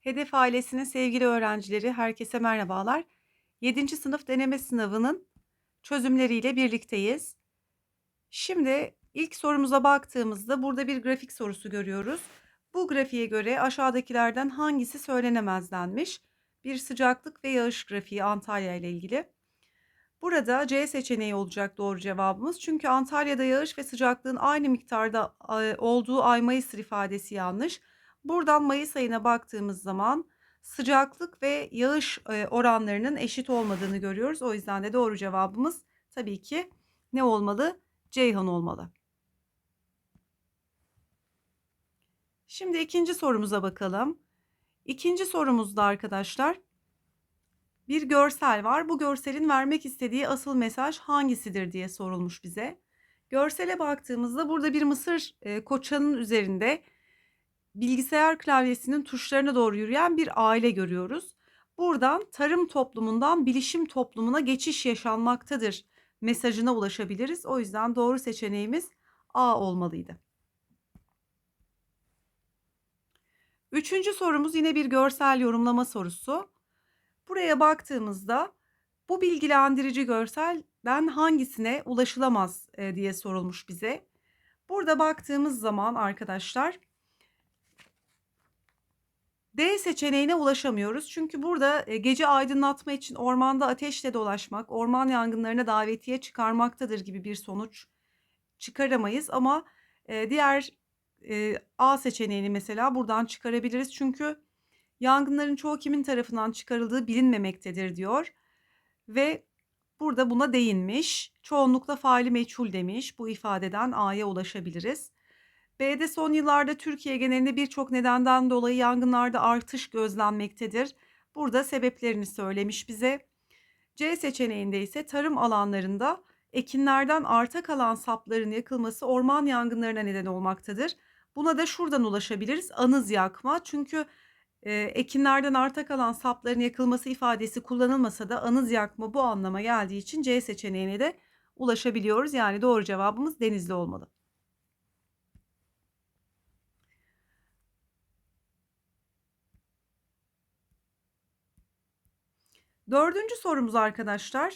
Hedef ailesinin sevgili öğrencileri, herkese merhabalar. 7. sınıf deneme sınavının çözümleriyle birlikteyiz. Şimdi ilk sorumuza baktığımızda burada bir grafik sorusu görüyoruz. Bu grafiğe göre aşağıdakilerden hangisi söylenemez denmiş. Bir sıcaklık ve yağış grafiği Antalya ile ilgili. Burada C seçeneği olacak doğru cevabımız. Çünkü Antalya'da yağış ve sıcaklığın aynı miktarda olduğu ay Mayıs'tır ifadesi yanlış. Buradan Mayıs ayına baktığımız zaman sıcaklık ve yağış e, oranlarının eşit olmadığını görüyoruz. O yüzden de doğru cevabımız tabii ki ne olmalı? Ceyhan olmalı. Şimdi ikinci sorumuza bakalım. İkinci sorumuzda arkadaşlar bir görsel var. Bu görselin vermek istediği asıl mesaj hangisidir diye sorulmuş bize. Görsele baktığımızda burada bir mısır e, koçanın üzerinde bilgisayar klavyesinin tuşlarına doğru yürüyen bir aile görüyoruz. Buradan tarım toplumundan bilişim toplumuna geçiş yaşanmaktadır mesajına ulaşabiliriz. O yüzden doğru seçeneğimiz A olmalıydı. Üçüncü sorumuz yine bir görsel yorumlama sorusu. Buraya baktığımızda bu bilgilendirici görselden hangisine ulaşılamaz e, diye sorulmuş bize. Burada baktığımız zaman arkadaşlar D seçeneğine ulaşamıyoruz. Çünkü burada e, gece aydınlatma için ormanda ateşle dolaşmak, orman yangınlarına davetiye çıkarmaktadır gibi bir sonuç çıkaramayız. Ama e, diğer e, A seçeneğini mesela buradan çıkarabiliriz. Çünkü yangınların çoğu kimin tarafından çıkarıldığı bilinmemektedir diyor. Ve burada buna değinmiş. Çoğunlukla faili meçhul demiş. Bu ifadeden A'ya ulaşabiliriz. B'de son yıllarda Türkiye genelinde birçok nedenden dolayı yangınlarda artış gözlenmektedir. Burada sebeplerini söylemiş bize. C seçeneğinde ise tarım alanlarında ekinlerden arta kalan sapların yakılması orman yangınlarına neden olmaktadır. Buna da şuradan ulaşabiliriz. Anız yakma. Çünkü e, ekinlerden arta kalan sapların yakılması ifadesi kullanılmasa da anız yakma bu anlama geldiği için C seçeneğine de ulaşabiliyoruz. Yani doğru cevabımız Denizli olmalı. Dördüncü sorumuz arkadaşlar.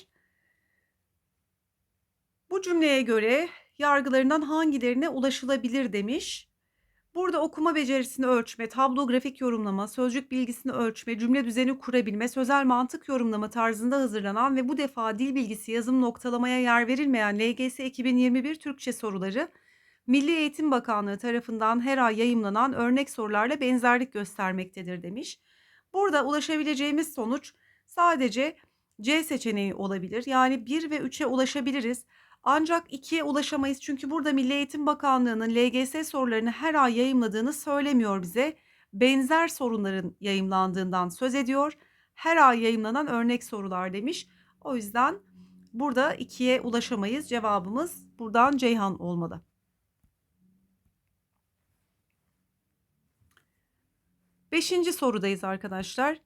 Bu cümleye göre yargılarından hangilerine ulaşılabilir demiş. Burada okuma becerisini ölçme, tablo grafik yorumlama, sözcük bilgisini ölçme, cümle düzeni kurabilme, sözel mantık yorumlama tarzında hazırlanan ve bu defa dil bilgisi yazım noktalamaya yer verilmeyen LGS 2021 Türkçe soruları Milli Eğitim Bakanlığı tarafından her ay yayımlanan örnek sorularla benzerlik göstermektedir demiş. Burada ulaşabileceğimiz sonuç sadece C seçeneği olabilir. Yani 1 ve 3'e ulaşabiliriz. Ancak 2'ye ulaşamayız çünkü burada Milli Eğitim Bakanlığı'nın LGS sorularını her ay yayımladığını söylemiyor bize. Benzer sorunların yayımlandığından söz ediyor. Her ay yayımlanan örnek sorular demiş. O yüzden burada 2'ye ulaşamayız. Cevabımız buradan Ceyhan olmalı. Beşinci sorudayız arkadaşlar.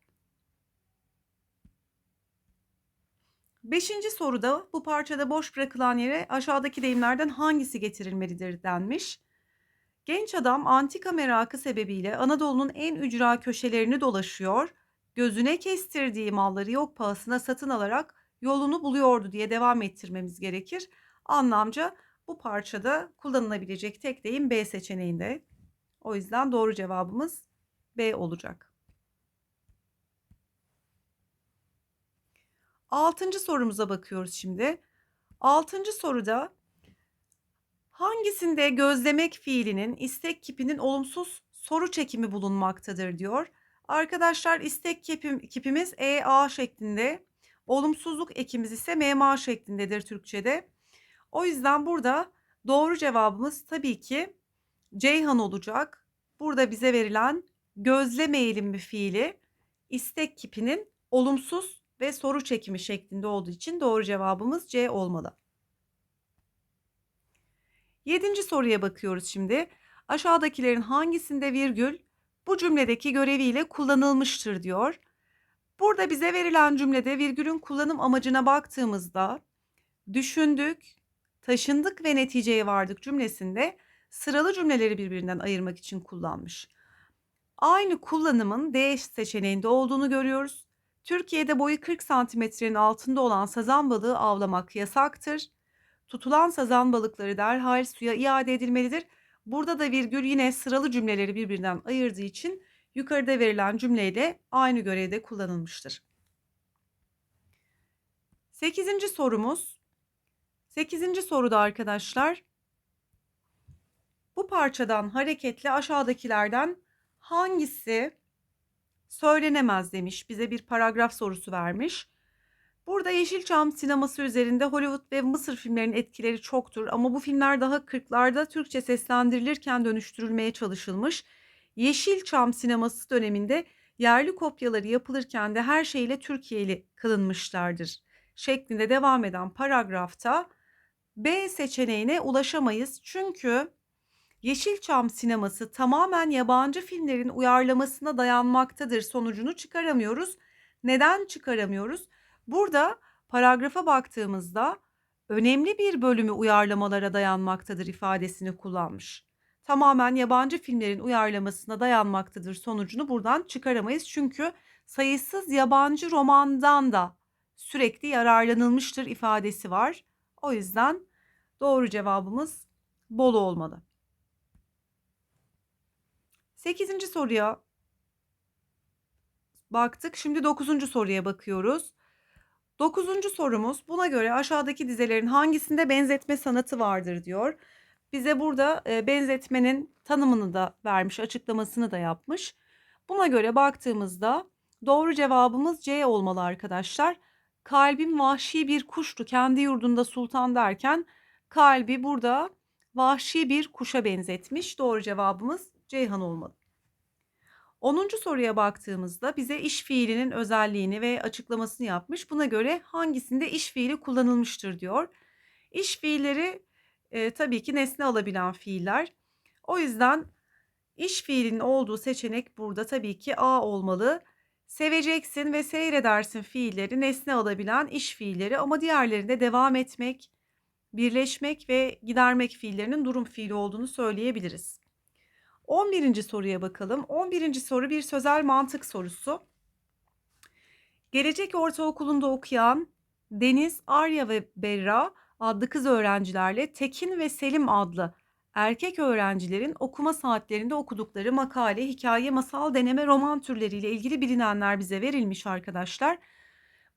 Beşinci soruda bu parçada boş bırakılan yere aşağıdaki deyimlerden hangisi getirilmelidir denmiş. Genç adam antika merakı sebebiyle Anadolu'nun en ücra köşelerini dolaşıyor, gözüne kestirdiği malları yok pahasına satın alarak yolunu buluyordu diye devam ettirmemiz gerekir. Anlamca bu parçada kullanılabilecek tek deyim B seçeneğinde. O yüzden doğru cevabımız B olacak. Altıncı sorumuza bakıyoruz şimdi. Altıncı soruda hangisinde gözlemek fiilinin istek kipinin olumsuz soru çekimi bulunmaktadır diyor. Arkadaşlar istek kipim, kipimiz EA şeklinde, olumsuzluk ekimiz ise MMA şeklindedir Türkçe'de. O yüzden burada doğru cevabımız tabii ki Ceyhan olacak. Burada bize verilen gözlemeyelim bir fiili istek kipinin olumsuz ve soru çekimi şeklinde olduğu için doğru cevabımız C olmalı. Yedinci soruya bakıyoruz şimdi. Aşağıdakilerin hangisinde virgül bu cümledeki göreviyle kullanılmıştır diyor. Burada bize verilen cümlede virgülün kullanım amacına baktığımızda düşündük, taşındık ve neticeye vardık cümlesinde sıralı cümleleri birbirinden ayırmak için kullanmış. Aynı kullanımın D seçeneğinde olduğunu görüyoruz. Türkiye'de boyu 40 santimetrenin altında olan sazan balığı avlamak yasaktır. Tutulan sazan balıkları derhal suya iade edilmelidir. Burada da virgül yine sıralı cümleleri birbirinden ayırdığı için yukarıda verilen cümleyle aynı görevde kullanılmıştır. Sekizinci sorumuz. Sekizinci soruda arkadaşlar bu parçadan hareketle aşağıdakilerden hangisi söylenemez demiş. Bize bir paragraf sorusu vermiş. Burada Yeşilçam sineması üzerinde Hollywood ve Mısır filmlerinin etkileri çoktur ama bu filmler daha 40'larda Türkçe seslendirilirken dönüştürülmeye çalışılmış. Yeşilçam sineması döneminde yerli kopyaları yapılırken de her şeyle Türkiye'li kılınmışlardır şeklinde devam eden paragrafta B seçeneğine ulaşamayız. Çünkü Yeşilçam sineması tamamen yabancı filmlerin uyarlamasına dayanmaktadır sonucunu çıkaramıyoruz. Neden çıkaramıyoruz? Burada paragrafa baktığımızda önemli bir bölümü uyarlamalara dayanmaktadır ifadesini kullanmış. Tamamen yabancı filmlerin uyarlamasına dayanmaktadır sonucunu buradan çıkaramayız. Çünkü sayısız yabancı romandan da sürekli yararlanılmıştır ifadesi var. O yüzden doğru cevabımız Bolu olmalı. Sekizinci soruya baktık. Şimdi dokuzuncu soruya bakıyoruz. Dokuzuncu sorumuz buna göre aşağıdaki dizelerin hangisinde benzetme sanatı vardır diyor. Bize burada e, benzetmenin tanımını da vermiş, açıklamasını da yapmış. Buna göre baktığımızda doğru cevabımız C olmalı arkadaşlar. Kalbim vahşi bir kuştu kendi yurdunda sultan derken kalbi burada vahşi bir kuşa benzetmiş. Doğru cevabımız Ceyhan olmalı. 10. soruya baktığımızda bize iş fiilinin özelliğini ve açıklamasını yapmış. Buna göre hangisinde iş fiili kullanılmıştır diyor. İş fiilleri e, tabii ki nesne alabilen fiiller. O yüzden iş fiilinin olduğu seçenek burada tabii ki A olmalı. Seveceksin ve seyredersin fiilleri nesne alabilen iş fiilleri ama diğerlerinde devam etmek, birleşmek ve gidermek fiillerinin durum fiili olduğunu söyleyebiliriz. 11. soruya bakalım. 11. soru bir sözel mantık sorusu. Gelecek Ortaokulu'nda okuyan Deniz, Arya ve Berra adlı kız öğrencilerle Tekin ve Selim adlı erkek öğrencilerin okuma saatlerinde okudukları makale, hikaye, masal, deneme, roman türleriyle ilgili bilinenler bize verilmiş arkadaşlar.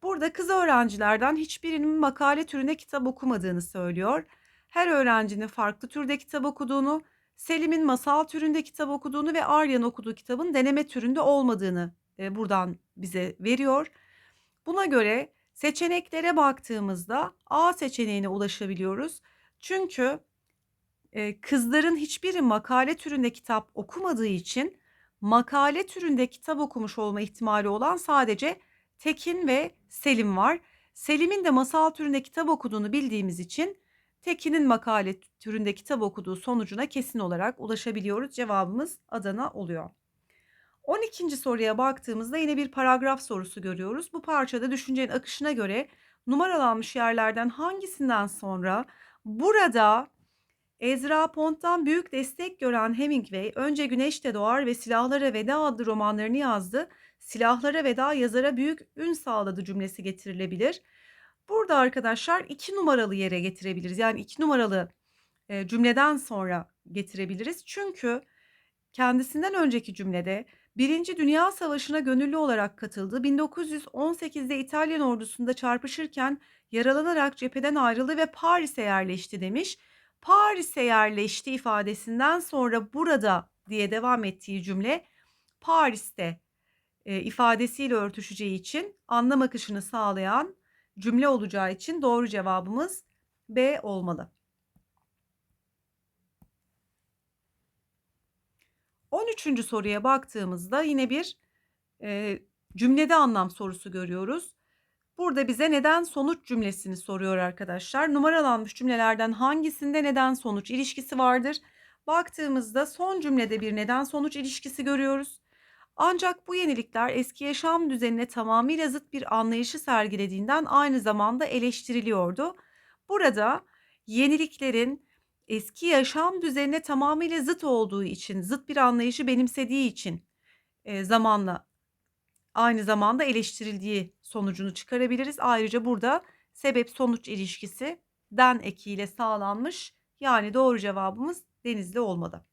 Burada kız öğrencilerden hiçbirinin makale türüne kitap okumadığını söylüyor. Her öğrencinin farklı türde kitap okuduğunu, Selim'in masal türünde kitap okuduğunu ve Arya'nın okuduğu kitabın deneme türünde olmadığını e, buradan bize veriyor. Buna göre seçeneklere baktığımızda A seçeneğine ulaşabiliyoruz. Çünkü e, kızların hiçbiri makale türünde kitap okumadığı için makale türünde kitap okumuş olma ihtimali olan sadece Tekin ve Selim var. Selim'in de masal türünde kitap okuduğunu bildiğimiz için Tekin'in makale türünde kitap okuduğu sonucuna kesin olarak ulaşabiliyoruz. Cevabımız Adana oluyor. 12. soruya baktığımızda yine bir paragraf sorusu görüyoruz. Bu parçada düşüncenin akışına göre numaralanmış yerlerden hangisinden sonra burada Ezra Pont'tan büyük destek gören Hemingway önce Güneşte Doğar ve Silahlara Veda adlı romanlarını yazdı. Silahlara Veda yazara büyük ün sağladı cümlesi getirilebilir. Burada arkadaşlar iki numaralı yere getirebiliriz. Yani iki numaralı e, cümleden sonra getirebiliriz. Çünkü kendisinden önceki cümlede Birinci Dünya Savaşı'na gönüllü olarak katıldı. 1918'de İtalyan ordusunda çarpışırken yaralanarak cepheden ayrıldı ve Paris'e yerleşti demiş. Paris'e yerleşti ifadesinden sonra burada diye devam ettiği cümle Paris'te e, ifadesiyle örtüşeceği için anlam akışını sağlayan cümle olacağı için doğru cevabımız B olmalı. 13. soruya baktığımızda yine bir e, cümlede anlam sorusu görüyoruz. Burada bize neden sonuç cümlesini soruyor arkadaşlar. Numaralanmış cümlelerden hangisinde neden sonuç ilişkisi vardır? Baktığımızda son cümlede bir neden sonuç ilişkisi görüyoruz. Ancak bu yenilikler eski yaşam düzenine tamamıyla zıt bir anlayışı sergilediğinden aynı zamanda eleştiriliyordu. Burada yeniliklerin eski yaşam düzenine tamamıyla zıt olduğu için, zıt bir anlayışı benimsediği için eee, zamanla aynı zamanda eleştirildiği sonucunu çıkarabiliriz. Ayrıca burada sebep sonuç ilişkisi den ekiyle sağlanmış. Yani doğru cevabımız Denizli olmalı.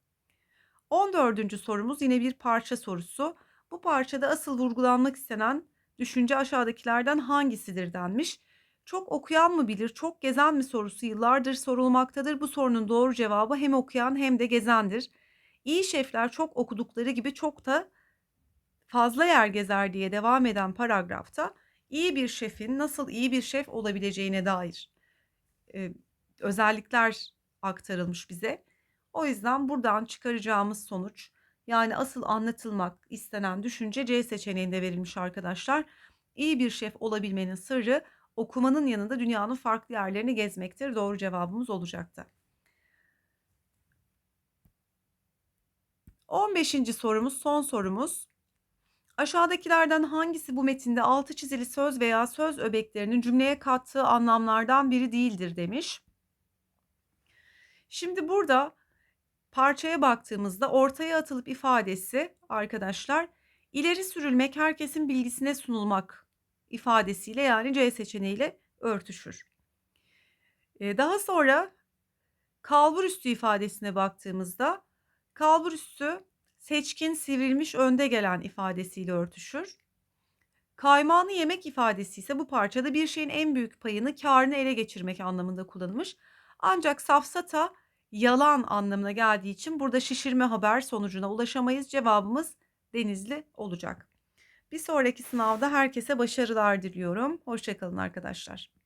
14. sorumuz yine bir parça sorusu. Bu parçada asıl vurgulanmak istenen düşünce aşağıdakilerden hangisidir denmiş. Çok okuyan mı bilir, çok gezen mi sorusu yıllardır sorulmaktadır. Bu sorunun doğru cevabı hem okuyan hem de gezendir. İyi şefler çok okudukları gibi çok da fazla yer gezer diye devam eden paragrafta iyi bir şefin nasıl iyi bir şef olabileceğine dair e, özellikler aktarılmış bize. O yüzden buradan çıkaracağımız sonuç yani asıl anlatılmak istenen düşünce C seçeneğinde verilmiş arkadaşlar. İyi bir şef olabilmenin sırrı okumanın yanında dünyanın farklı yerlerini gezmektir. Doğru cevabımız olacaktı. 15. sorumuz son sorumuz. Aşağıdakilerden hangisi bu metinde altı çizili söz veya söz öbeklerinin cümleye kattığı anlamlardan biri değildir demiş. Şimdi burada parçaya baktığımızda ortaya atılıp ifadesi arkadaşlar ileri sürülmek herkesin bilgisine sunulmak ifadesiyle yani C seçeneğiyle örtüşür. Ee, daha sonra kalbur üstü ifadesine baktığımızda kalbur üstü seçkin sivrilmiş önde gelen ifadesiyle örtüşür. Kaymağını yemek ifadesi ise bu parçada bir şeyin en büyük payını karını ele geçirmek anlamında kullanılmış. Ancak safsata yalan anlamına geldiği için burada şişirme haber sonucuna ulaşamayız. Cevabımız Denizli olacak. Bir sonraki sınavda herkese başarılar diliyorum. Hoşçakalın arkadaşlar.